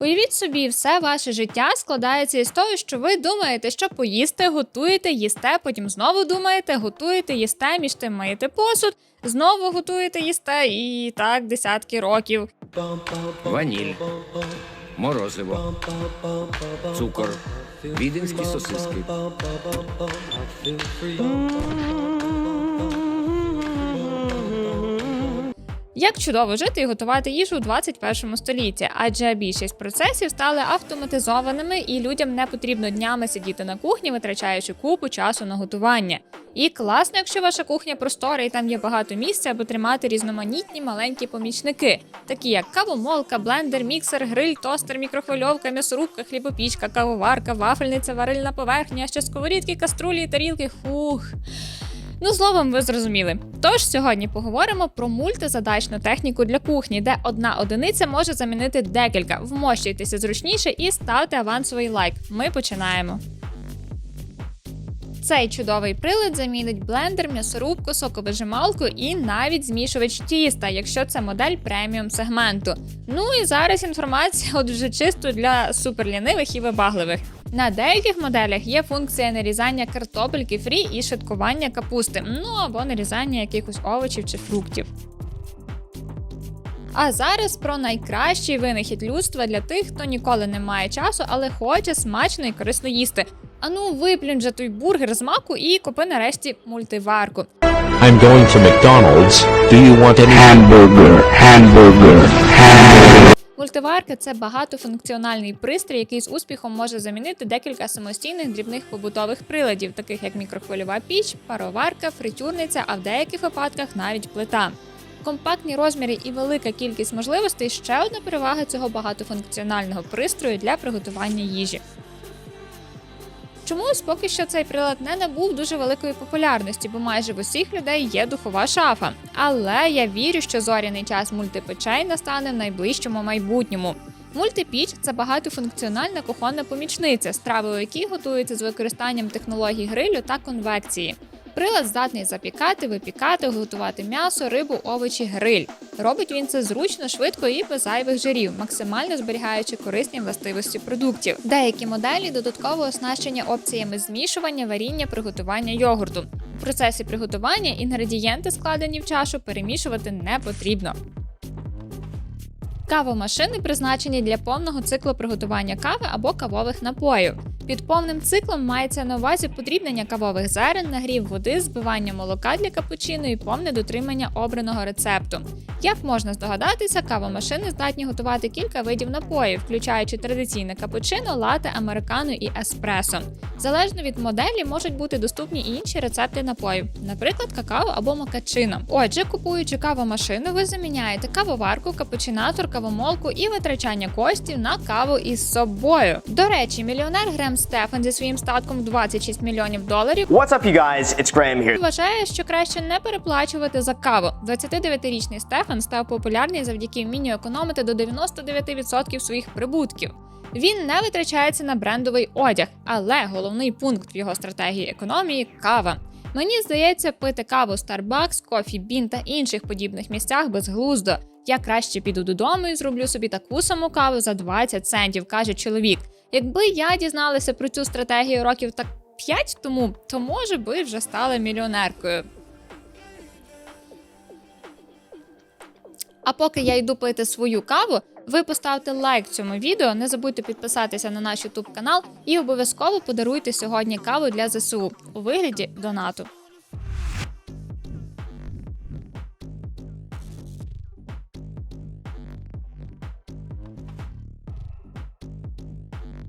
Уявіть собі, все ваше життя складається із того, що ви думаєте, що поїсти, готуєте, їсте, потім знову думаєте, готуєте, їсте, між тим миєте посуд, знову готуєте, їсте, і так десятки років. Ваніль, морозиво, цукор, віденські сосиски. Як чудово жити і готувати їжу у 21 столітті, адже більшість процесів стали автоматизованими, і людям не потрібно днями сидіти на кухні, витрачаючи купу часу на готування. І класно, якщо ваша кухня простора і там є багато місця, аби тримати різноманітні маленькі помічники, такі як кавомолка, блендер, міксер, гриль, тостер, мікрохвильовка, м'ясорубка, хлібопічка, кавоварка, вафельниця, варильна поверхня, ще сковорідки, каструлі, тарілки. Хух. Ну, словом, ви зрозуміли. Тож сьогодні поговоримо про мультизадачну техніку для кухні, де одна одиниця може замінити декілька. Вмощуйтеся зручніше і ставте авансовий лайк. Ми починаємо. Цей чудовий прилад замінить блендер, м'ясорубку, соковижималку і навіть змішувач тіста, якщо це модель преміум сегменту. Ну і зараз інформація от вже чисто для суперлінивих і вибагливих. На деяких моделях є функція нарізання картопельки фрі і шаткування капусти, ну або нарізання якихось овочів чи фруктів. А зараз про найкращий винахід людства для тих, хто ніколи не має часу, але хоче смачно і корисно їсти. Ану, виплюнь же той бургер з маку і купи нарешті мультиварку. I'm going to McDonald's. Do you want any hamburger, hamburger, hamburger. Мультиварка це багатофункціональний пристрій, який з успіхом може замінити декілька самостійних дрібних побутових приладів, таких як мікрохвильова піч, пароварка, фритюрниця, а в деяких випадках навіть плита. Компактні розміри і велика кількість можливостей ще одна перевага цього багатофункціонального пристрою для приготування їжі. Чомусь поки що цей прилад не набув дуже великої популярності, бо майже в усіх людей є духова шафа. Але я вірю, що зоряний час мультипечей настане в найближчому майбутньому. Мультипіч це багатофункціональна кухонна помічниця, страви у якій готуються з використанням технологій грилю та конвекції. Прилад здатний запікати, випікати, готувати м'ясо, рибу, овочі, гриль. Робить він це зручно, швидко і без зайвих жирів, максимально зберігаючи корисні властивості продуктів. Деякі моделі додатково оснащені опціями змішування, варіння, приготування йогурту. В процесі приготування інгредієнти, складені в чашу, перемішувати не потрібно. Кавомашини призначені для повного циклу приготування кави або кавових напоїв. Під повним циклом мається на увазі подрібнення кавових зерен, нагрів води, збивання молока для капучино і повне дотримання обраного рецепту. Як можна здогадатися, кавомашини здатні готувати кілька видів напоїв, включаючи традиційне капучино, лате, американо і еспресо. Залежно від моделі можуть бути доступні і інші рецепти напоїв, наприклад, какао або макачино. Отже, купуючи кавомашину, ви заміняєте кавоварку, капучинатор, кавомолку і витрачання коштів на каву із собою. До речі, мільйонер Грем Стефан зі своїм статком в 26 мільйонів доларів What's up, you guys? It's Graham here. Вважає, що краще не переплачувати за каву. 29-річний Стефан став популярний завдяки вмінню економити до 99% своїх прибутків. Він не витрачається на брендовий одяг, але головний пункт в його стратегії економії кава. Мені здається, пити каву Starbucks, Coffee Bean та інших подібних місцях безглуздо. Я краще піду додому і зроблю собі таку саму каву за 20 центів, каже чоловік. Якби я дізналася про цю стратегію років так 5 тому, то може би вже стала мільйонеркою. А поки я йду пити свою каву, ви поставте лайк цьому відео, не забудьте підписатися на наш YouTube канал і обов'язково подаруйте сьогодні каву для ЗСУ у вигляді донату.